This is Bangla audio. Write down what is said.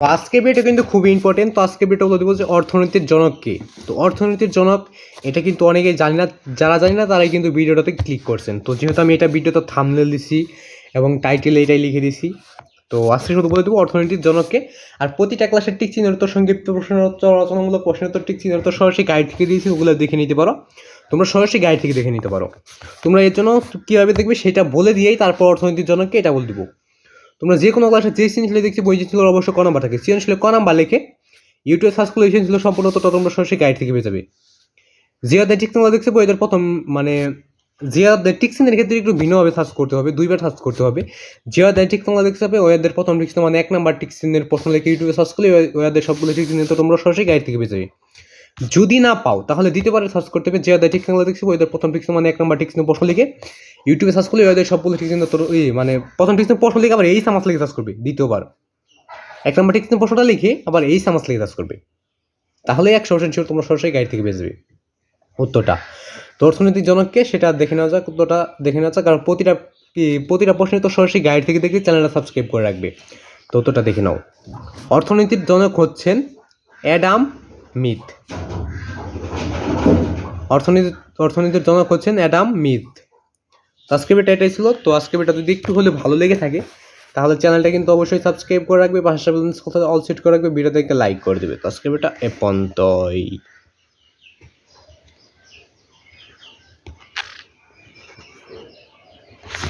তো আজকে ভিডিওটা কিন্তু খুবই ইম্পর্টেন্ট তো আজকে ভিডিওটা বলতে বলছে অর্থনীতির জনক কে? তো অর্থনীতির জনক, এটা কিন্তু অনেকেই জানি না, যারা জানি না তারাই কিন্তু ভিডিওটাতে ক্লিক করছেন। তো যেহেতু আমি এটা ভিডিওতে থামনেল দিছি এবং টাইটেল এটাই লিখে দিছি, তো আজকে শুধু বলে দেবো অর্থনীতির জনককে আর প্রতিটা ক্লাসের টিক উত্তর, সংক্ষিপ্ত প্রশ্ন রচনামূলক প্রশ্নের উত্তর টিক চিহ্নের উত্তর সরাসরি গাইড থেকে দিয়েছি, ওগুলো দেখে নিতে পারো। তোমরা সরাসরি গাইড থেকে দেখে নিতে পারো। তোমরা এর জন্য কীভাবে দেখবে সেটা বলে দিয়েই তারপর অর্থনীতির জনককে এটা বলে দেবো। তোমরা যে কোনো ক্লাসে যে সৃজনশীলে দেখছি বই সৃজনশীলের অবশ্যই ক নাম্বার থাকে। সৃজনশীলে ক নাম্বার লিখে ইউটিউব সার্চ করলে ছিল সম্পূর্ণ তো তোমরা সরাসরি গাইড থেকে পেয়ে যাবে। জিয়াদের টিক তোমরা দেখছি বইদের প্রথম মানে জিয়াদের টিক্সিনের ক্ষেত্রে একটু ভিন্নভাবে সার্চ করতে হবে, দুইবার সার্চ করতে হবে। জিয়াদের টিক তোমরা দেখতে পাবে ওয়াদের প্রথম টিক্স মানে এক নাম্বার টিক্সিনের প্রশ্ন লিখে ইউটিউবে সার্চ করলে ওয়াদের সবগুলো টিক্সিনের তো তোমরা সরাসরি গাইড থেকে পেয়ে যাবে। যদি না পাও, তাহলে দ্বিতীয়বারে সার্চ করতে হবে জিয়াদের টিক তোমরা দেখছি, ওদের প্রথম টিক্স মানে এক নাম্বার টিক্সিনের প্রশ্ন লিখে ইউটিউবে সার্চ করলে ওদের সবগুলো টিক্সিনের তোর এই মানে প্রথম টিক্সিনের প্রশ্ন লিখে আবার এই সামাস লিখে সার্চ করবে, দ্বিতীয়বার। এক নম্বর টিক্সিনের প্রশ্নটা লিখে আবার এই সামাস লিখে সার্চ করবে। তাহলে একশো পার্সেন্ট শিওর তোমরা সরাসরি গাইড থেকে বেঁচবে উত্তরটা তো অর্থনৈতিক জনককে সেটা দেখে নেওয়া যাক, উত্তরটা দেখে নেওয়া যাক, কারণ প্রতিটা প্রতিটা প্রশ্নে তো সরাসরি গাইড থেকে দেখে চ্যানেলটা সাবস্ক্রাইব করে রাখবে। তো উত্তরটা দেখে নাও। অর্থনীতির জনক হচ্ছেন অ্যাডাম মিথ। অর্থনীতি, অর্থনীতির জনক হচ্ছেন অ্যাডাম মিথ। তো আজকে বেটা এটাই ছিল, তো আজকে বেটা যদি একটু হলে ভালো লেগে থাকে, তাহলে চ্যানেলটা কিন্তু অবশ্যই সাবস্ক্রাইব করে রাখবে। পাশাপাশি অল সেট করে রাখবে। ভিডিওতে একটা লাইক করে দেবে। তো আজকে বেটা এ